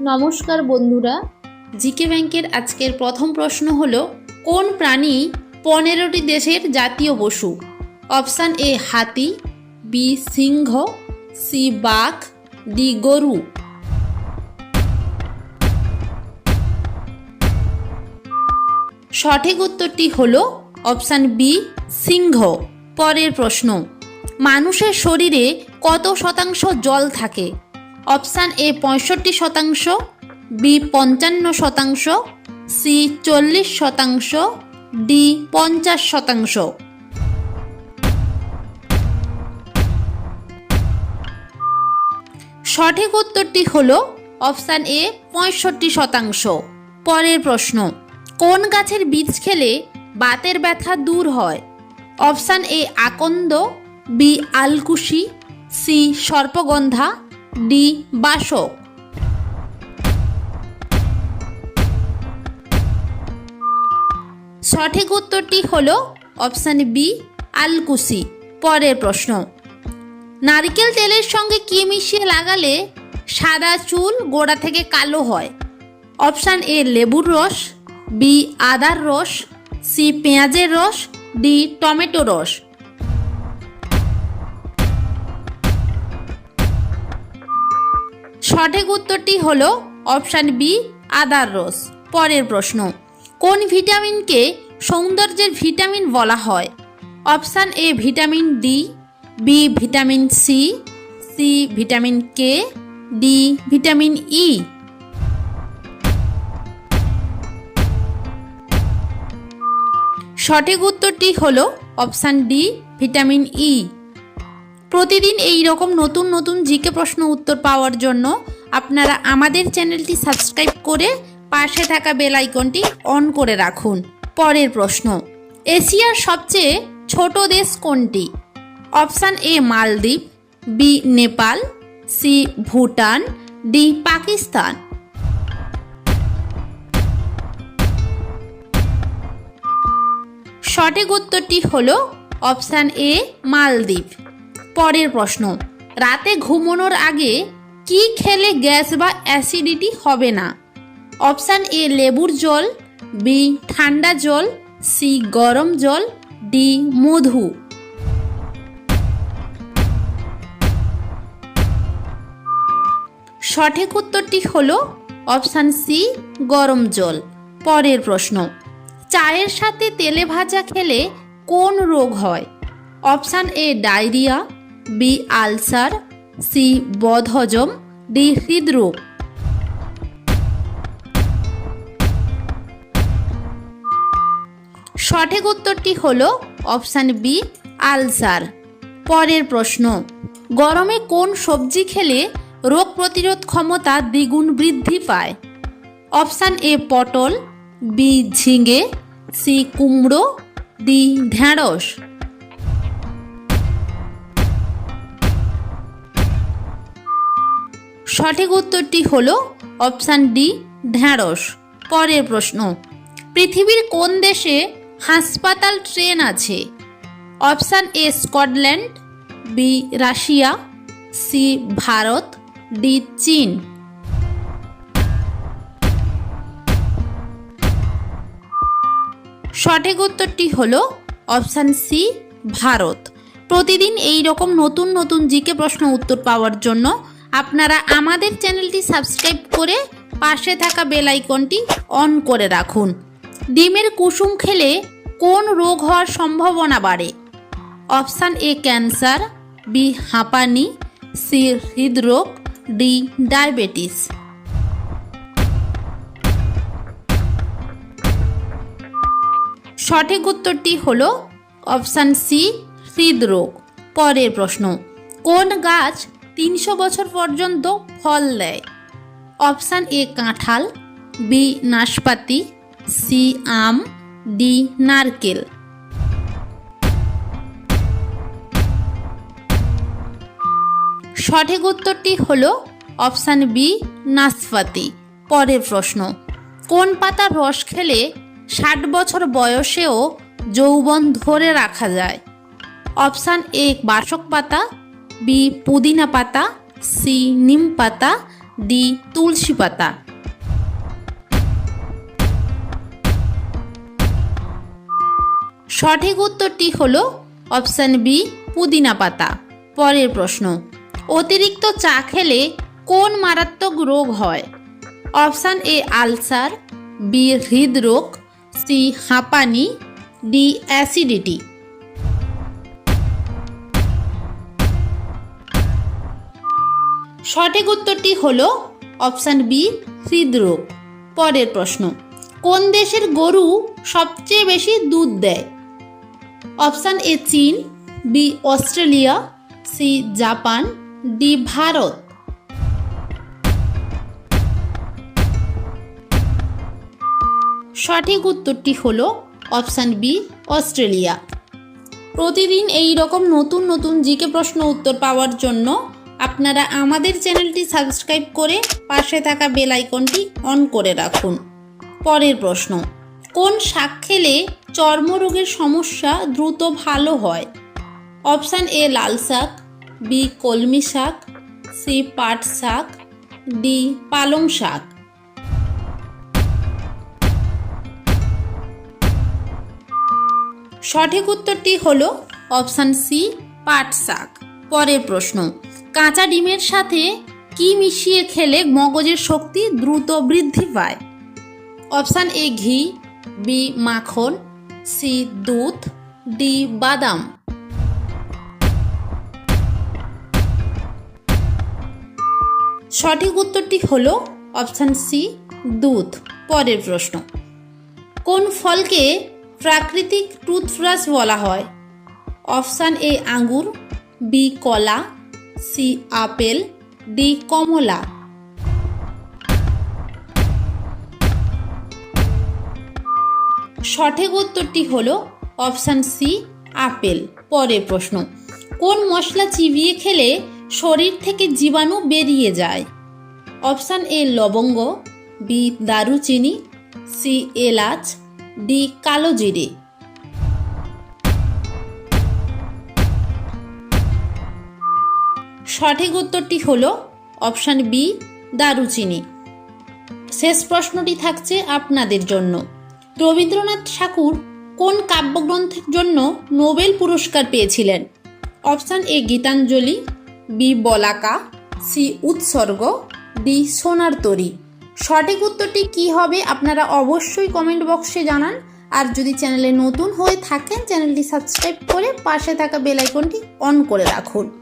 নমস্কার বন্ধুরা। জিকে ব্যাংকের আজকের প্রথম প্রশ্ন হলো, কোন প্রাণী পনেরোটি দেশের জাতীয় পশু? অপশান এ, হাতি, বি, সিংহ, সি, বাঘ, ডি, গরু। সঠিক উত্তরটি হল অপশান বি, সিংহ। পরের প্রশ্ন, মানুষের শরীরে কত শতাংশ জল থাকে? অপশান এ পঁয়ষট্টি শতাংশ, বি পঞ্চান্ন শতাংশ, সি চল্লিশ শতাংশ, ডি পঞ্চাশ শতাংশ। সঠিক উত্তরটি হল অপশান এ পঁয়ষট্টি শতাংশ। পরের প্রশ্ন, কোন গাছের বীজ খেলে বাতের ব্যথা দূর হয়? অপশান এ আকন্দ, বি আলকুশি, সি সর্পগন্ধা ডি বাসক সঠিক উত্তরটি হল অপশান বি, আলকুসি, পরের প্রশ্ন। নারকেল তেলের সঙ্গে কি মিশিয়ে লাগালে সাদা চুল গোড়া থেকে কালো হয়? অপশান এ, লেবুর রস, বি, আদার রস, সি, পেঁয়াজের রস, ডি, টমেটো রস। সঠিক উত্তরটি হলো অপশান বি, আদার রস পরের প্রশ্ন, কোন ভিটামিনকে সৌন্দর্যের ভিটামিন বলা হয়? Option A, vitamin D, B, vitamin C C, vitamin K, D, vitamin E. সঠিক উত্তরটি হল অপশান ডি, ভিটামিন ই। প্রতিদিন এই রকম নতুন নতুন জিকে প্রশ্ন উত্তর পাওয়ার জন্য আপনারা আমাদের চ্যানেলটি সাবস্ক্রাইব করে পাশে থাকা বেল আইকনটি অন করে রাখুন। পরের প্রশ্ন, এশিয়ার সবচেয়ে ছোট দেশ কোনটি? অপশান এ মালদ্বীপ, B Nepal, C Bhutan, D Pakistan. সঠিক উত্তরটি হল অপশান এ মালদ্বীপ। পরের প্রশ্ন। রাতে ঘুমানোর আগে কি খেলে গ্যাস বা অ্যাসিডিটি হবে না? অপশান এ, লেবুর জল, বি, ঠান্ডা জল, সি, গরম জল, ডি, মধু। সঠিক উত্তরটি হল অপশান সি, গরম জল। পরের প্রশ্ন, চায়ের সাথে তেলে ভাজা খেলে কোন রোগ হয়? Option A, diarrhoea B ulcer, C বদহজম, ডি হৃদরোগ। সঠিক উত্তরটি হল অপশান বি, আলসার। পরের প্রশ্ন, গরমে কোন সবজি খেলে রোগ প্রতিরোধ ক্ষমতা দ্বিগুণ বৃদ্ধি পায়? অপশান এ, পটল, বি, ঝিঙে, সি, কুমড়ো, ডি ঢ্যাঁড়স সঠিক উত্তরটি হল অপশান ডি, ঢ্যাঁড়স। পরের প্রশ্ন, পৃথিবীর কোন দেশে হাসপাতাল ট্রেন আছে? Option A, Scotland, B, Russia, C, Bharat, D, চীন। সঠিক উত্তরটি হল অপশান সি, ভারত। প্রতিদিন এই রকম নতুন নতুন জিকে প্রশ্ন উত্তর পাওয়ার জন্য আপনারা আমাদের চ্যানেলটি সাবস্ক্রাইব করে পাশে থাকা বেল আইকনটি অন করে রাখুন। ডিমের কুসুম খেলে কোন রোগ হওয়ার সম্ভাবনা বাড়ে? অপশান এ ক্যান্সার, বি হাঁপানি, সি হৃদরোগ, ডি ডায়াবেটিস। সঠিক উত্তরটি হল অপশান সি হৃদরোগ। পরের প্রশ্ন, কোন গাছ তিনশো বছর পর্যন্ত ফল দেয়। অপশান এ কাঁঠাল, বি নাশপাতি, সি আম, ডি নারকেল। সঠিক উত্তরটি হল অপশান বি নাশপাতি। পরের প্রশ্ন, কোন পাতার রস খেলে ষাট বছর বয়সেও যৌবন ধরে রাখা যায়? অপশান এ বাসক পাতা বি পুদিনা পাতা, সি নিম পাতা, ডি তুলসী পাতা। সঠিক উত্তরটি হল অপশান বি, পুদিনা পাতা। পরের প্রশ্ন, অতিরিক্ত চা খেলে কোন মারাত্মক রোগ হয়? অপশান এ, আলসার, বি, হৃদরোগ, সি, হাঁপানি, ডি, অ্যাসিডিটি। সঠিক উত্তরটি হল অপশান বি, হৃদরোগ। পরের প্রশ্ন, কোন দেশের গরু সবচেয়ে বেশি দুধ দেয়? অপশান এ চীন, B Australia, C Japan, D Bharat. সঠিক উত্তরটি হল অপশান বি, অস্ট্রেলিয়া। প্রতিদিন এই রকম নতুন নতুন জিকে প্রশ্ন উত্তর পাওয়ার জন্য আপনারা আমাদের চ্যানেলটি সাবস্ক্রাইব করে পাশে থাকা বেল আইকনটি অন করে রাখুন। পরের প্রশ্ন, কোন শাক খেলে চর্মরোগের সমস্যা দ্রুত ভালো হয়? অপশান এ লাল শাক, বি কলমি শাক, সি পাট শাক, ডি পালং শাক। সঠিক উত্তরটি হল অপশান সি পাট শাক। পরের প্রশ্ন কাঁচা ডিমের সাথে কি মিশিয়ে খেলে মগজের শক্তি দ্রুত বৃদ্ধি পায়? অপশান এ, ঘি, বি, মাখন, সি, দুধ, ডি, বাদাম। সঠিক উত্তরটি হল অপশান সি, দুধ। পরের প্রশ্ন, কোন ফলকে প্রাকৃতিক টুথব্রাশ বলা হয়? অপশান এ, আঙ্গুর, বি, কলা সি আপেল, ডি কমলা। সঠিক উত্তরটি হল অপশান সি, আপেল। পরের প্রশ্ন, কোন মশলা চিবিয়ে খেলে শরীর থেকে জীবাণু বেরিয়ে যায়? অপশান এ, লবঙ্গ, বি, দারুচিনি, সি, এলাচ, ডি কালো জিরে সঠিক উত্তরটি হল অপশান বি, দারুচিনি। শেষ প্রশ্নটি থাকছে আপনাদের জন্য। রবীন্দ্রনাথ ঠাকুর কোন কাব্যগ্রন্থের জন্য নোবেল পুরস্কার পেয়েছিলেন? Option A, Gitanjali, B, Balaka, C, Utsarga, D, Sonar Tori. সঠিক উত্তরটি কি হবে আপনারা অবশ্যই কমেন্ট বক্সে জানান। আর যদি চ্যানেলে নতুন হয়ে থাকেন, চ্যানেলটি সাবস্ক্রাইব করে পাশে থাকা বেল আইকনটি অন করে রাখুন।